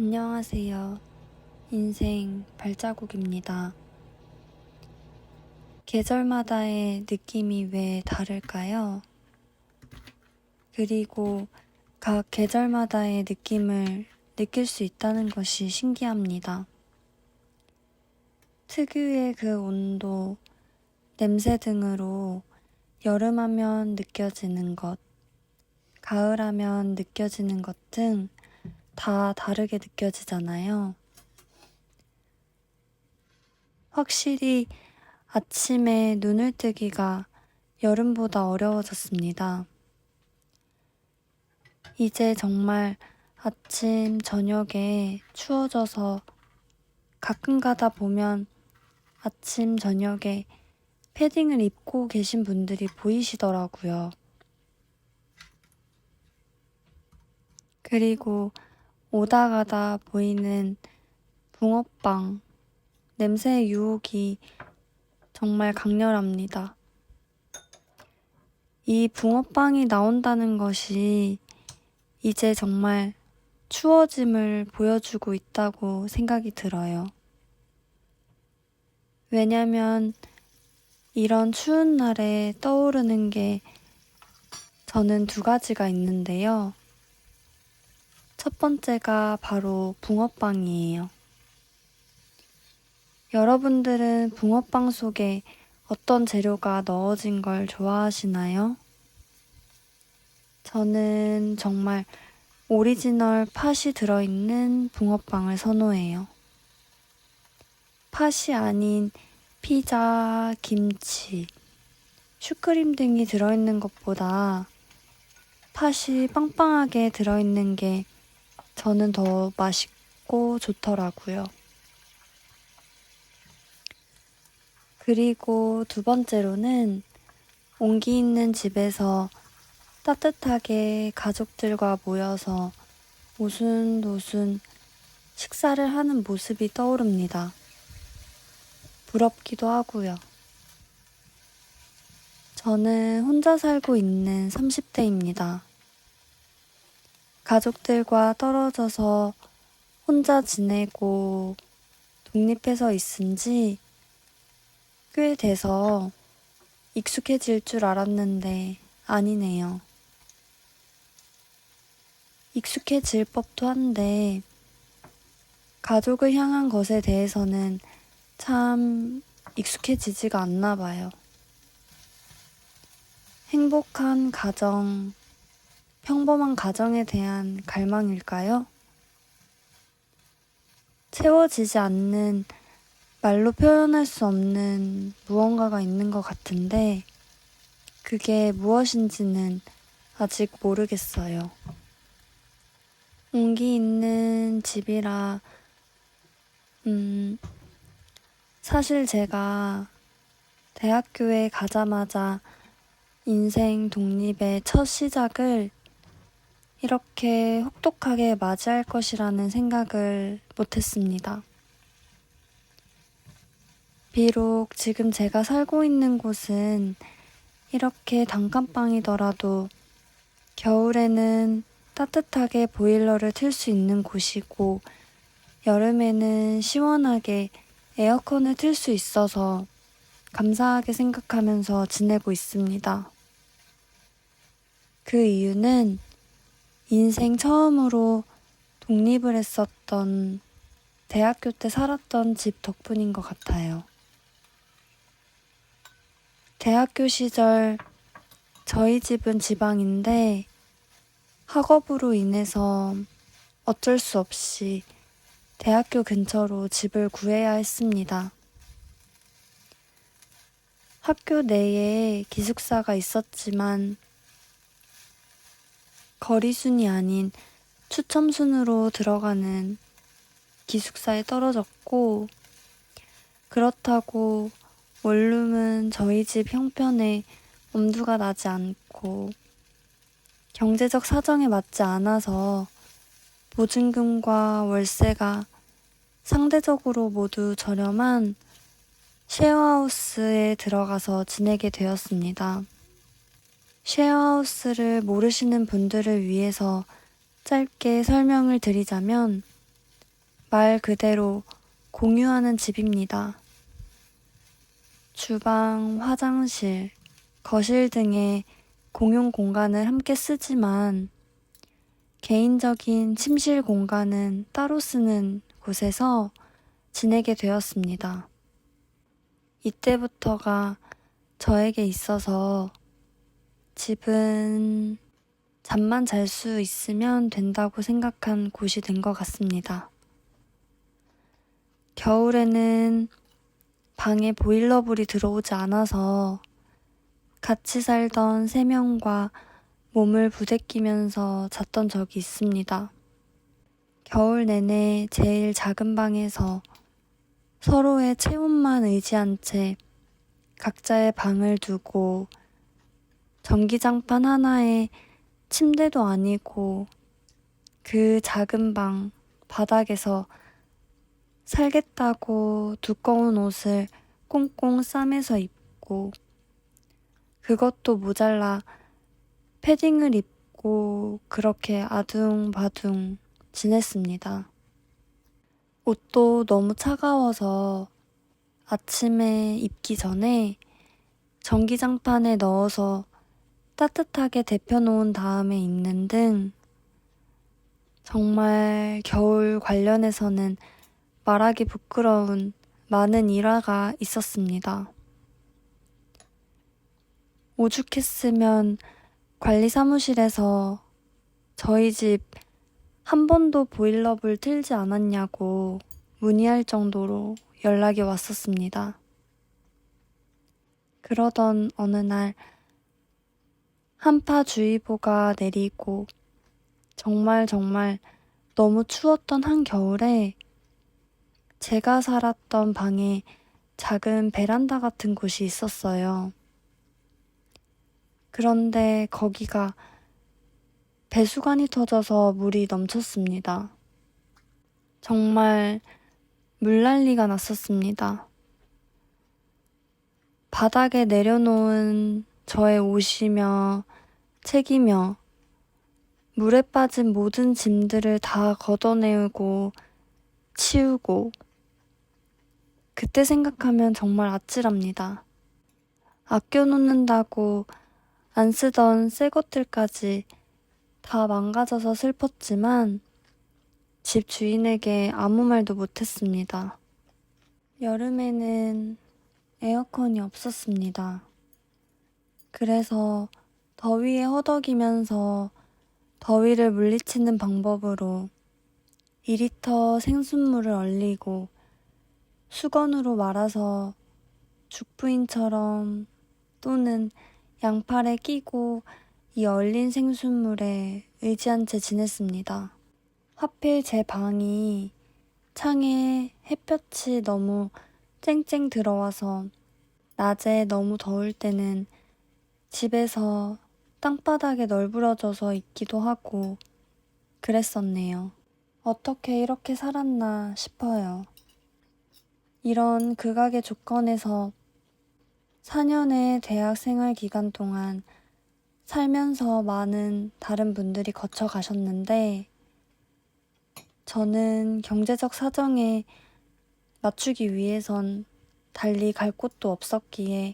안녕하세요. 인생 발자국입니다. 계절마다의 느낌이 왜 다를까요? 그리고 각 계절마다의 느낌을 느낄 수 있다는 것이 신기합니다. 특유의 그 온도, 냄새 등으로 여름하면 느껴지는 것, 가을하면 느껴지는 것 등 다 다르게 느껴지잖아요. 확실히 아침에 눈을 뜨기가 여름보다 어려워졌습니다. 이제 정말 아침, 저녁에 추워져서 가끔 가다 보면 아침, 저녁에 패딩을 입고 계신 분들이 보이시더라고요. 그리고 오다 가다 보이는 붕어빵, 냄새의 유혹이 정말 강렬합니다. 이 붕어빵이 나온다는 것이 이제 정말 추워짐을 보여주고 있다고 생각이 들어요. 왜냐면 이런 추운 날에 떠오르는 게 저는 두 가지가 있는데요. 첫 번째가 바로 붕어빵이에요. 여러분들은 붕어빵 속에 어떤 재료가 넣어진 걸 좋아하시나요? 저는 정말 오리지널 팥이 들어있는 붕어빵을 선호해요. 팥이 아닌 피자, 김치, 슈크림 등이 들어있는 것보다 팥이 빵빵하게 들어있는 게 저는 더 맛있고 좋더라고요. 그리고 두 번째로는 온기 있는 집에서 따뜻하게 가족들과 모여서 오순도순 식사를 하는 모습이 떠오릅니다. 부럽기도 하고요. 저는 혼자 살고 있는 30대입니다. 가족들과 떨어져서 혼자 지내고 독립해서 있은 지 꽤 돼서 익숙해질 줄 알았는데 아니네요. 익숙해질 법도 한데 가족을 향한 것에 대해서는 참 익숙해지지가 않나 봐요. 행복한 가정, 평범한 가정에 대한 갈망일까요? 채워지지 않는 말로 표현할 수 없는 무언가가 있는 것 같은데 그게 무엇인지는 아직 모르겠어요. 온기 있는 집이라, 음, 사실 제가 대학교에 가자마자 인생 독립의 첫 시작을 이렇게 혹독하게 맞이할 것이라는 생각을 못했습니다. 비록 지금 제가 살고 있는 곳은 이렇게 단칸방이더라도 겨울에는 따뜻하게 보일러를 틀 수 있는 곳이고 여름에는 시원하게 에어컨을 틀 수 있어서 감사하게 생각하면서 지내고 있습니다. 그 이유는 인생 처음으로 독립을 했었던 대학교 때 살았던 집 덕분인 것 같아요. 대학교 시절 저희 집은 지방인데 학업으로 인해서 어쩔 수 없이 대학교 근처로 집을 구해야 했습니다. 학교 내에 기숙사가 있었지만 거리순이 아닌 추첨순으로 들어가는 기숙사에 떨어졌고, 그렇다고 원룸은 저희 집 형편에 엄두가 나지 않고, 경제적 사정에 맞지 않아서 보증금과 월세가 상대적으로 모두 저렴한 쉐어하우스에 들어가서 지내게 되었습니다. 쉐어하우스를 모르시는 분들을 위해서 짧게 설명을 드리자면 말 그대로 공유하는 집입니다. 주방, 화장실, 거실 등의 공용 공간을 함께 쓰지만 개인적인 침실 공간은 따로 쓰는 곳에서 지내게 되었습니다. 이때부터가 저에게 있어서 집은 잠만 잘 수 있으면 된다고 생각한 곳이 된 것 같습니다. 겨울에는 방에 보일러불이 들어오지 않아서 같이 살던 세 명과 몸을 부대끼면서 잤던 적이 있습니다. 겨울 내내 제일 작은 방에서 서로의 체온만 의지한 채 각자의 방을 두고 전기장판 하나에 침대도 아니고 그 작은 방 바닥에서 살겠다고 두꺼운 옷을 꽁꽁 싸매서 입고 그것도 모자라 패딩을 입고 그렇게 아둥바둥 지냈습니다. 옷도 너무 차가워서 아침에 입기 전에 전기장판에 넣어서 따뜻하게 데펴놓은 다음에 입는 등 정말 겨울 관련해서는 말하기 부끄러운 많은 일화가 있었습니다. 오죽했으면 관리 사무실에서 저희 집 한 번도 보일러불 틀지 않았냐고 문의할 정도로 연락이 왔었습니다. 그러던 어느 날 한파주의보가 내리고 정말 정말 너무 추웠던 한 겨울에 제가 살았던 방에 작은 베란다 같은 곳이 있었어요. 그런데 거기가 배수관이 터져서 물이 넘쳤습니다. 정말 물난리가 났었습니다. 바닥에 내려놓은 저의 옷이며 책이며 물에 빠진 모든 짐들을 다 걷어내고 치우고 그때 생각하면 정말 아찔합니다. 아껴놓는다고 안 쓰던 새 것들까지 다 망가져서 슬펐지만 집 주인에게 아무 말도 못했습니다. 여름에는 에어컨이 없었습니다. 그래서 더위에 허덕이면서 더위를 물리치는 방법으로 2리터 생순물을 얼리고 수건으로 말아서 죽부인처럼 또는 양팔에 끼고 이 얼린 생순물에 의지한 채 지냈습니다. 하필 제 방이 창에 햇볕이 너무 쨍쨍 들어와서 낮에 너무 더울 때는 집에서 땅바닥에 널브러져서 있기도 하고 그랬었네요. 어떻게 이렇게 살았나 싶어요. 이런 극악의 조건에서 4년의 대학 생활 기간 동안 살면서 많은 다른 분들이 거쳐 가셨는데, 저는 경제적 사정에 맞추기 위해선 달리 갈 곳도 없었기에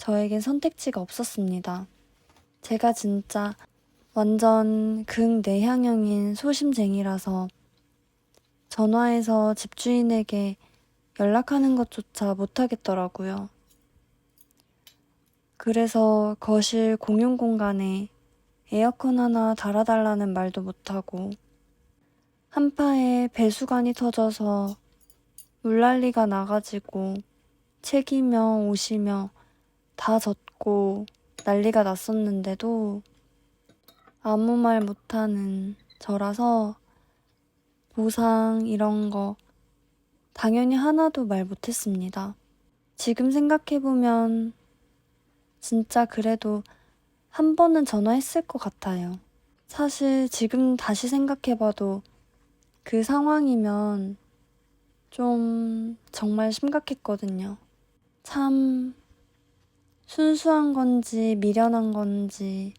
저에겐 선택지가 없었습니다. 제가 진짜 완전 극내향형인 소심쟁이라서 전화해서 집주인에게 연락하는 것조차 못하겠더라고요. 그래서 거실 공용 공간에 에어컨 하나 달아달라는 말도 못하고 한파에 배수관이 터져서 물난리가 나가지고 책이며 옷이며 다 젖고 난리가 났었는데도 아무 말 못하는 저라서 보상 이런 거 당연히 하나도 말 못했습니다. 지금 생각해보면 진짜 그래도 한 번은 전화했을 것 같아요. 사실 지금 다시 생각해봐도 그 상황이면 좀 정말 심각했거든요. 참 순수한 건지 미련한 건지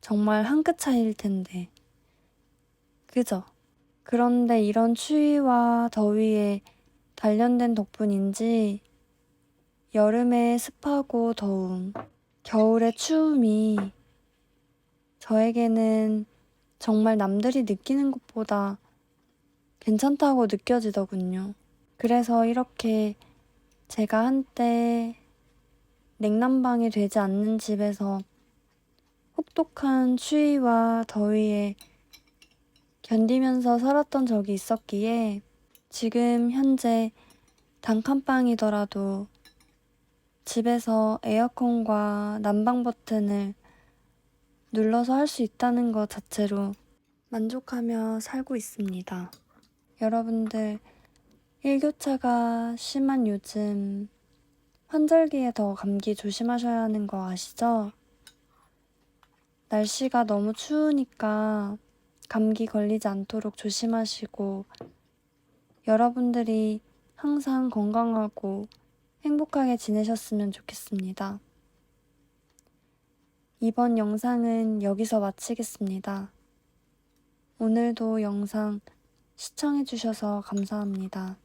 정말 한 끗 차이일 텐데. 그죠? 그런데 이런 추위와 더위에 단련된 덕분인지 여름의 습하고 더움, 겨울의 추움이 저에게는 정말 남들이 느끼는 것보다 괜찮다고 느껴지더군요. 그래서 이렇게 제가 한때 냉난방이 되지 않는 집에서 혹독한 추위와 더위에 견디면서 살았던 적이 있었기에 지금 현재 단칸방이더라도 집에서 에어컨과 난방 버튼을 눌러서 할 수 있다는 것 자체로 만족하며 살고 있습니다. 여러분들, 일교차가 심한 요즘 환절기에 더 감기 조심하셔야 하는 거 아시죠? 날씨가 너무 추우니까 감기 걸리지 않도록 조심하시고 여러분들이 항상 건강하고 행복하게 지내셨으면 좋겠습니다. 이번 영상은 여기서 마치겠습니다. 오늘도 영상 시청해주셔서 감사합니다.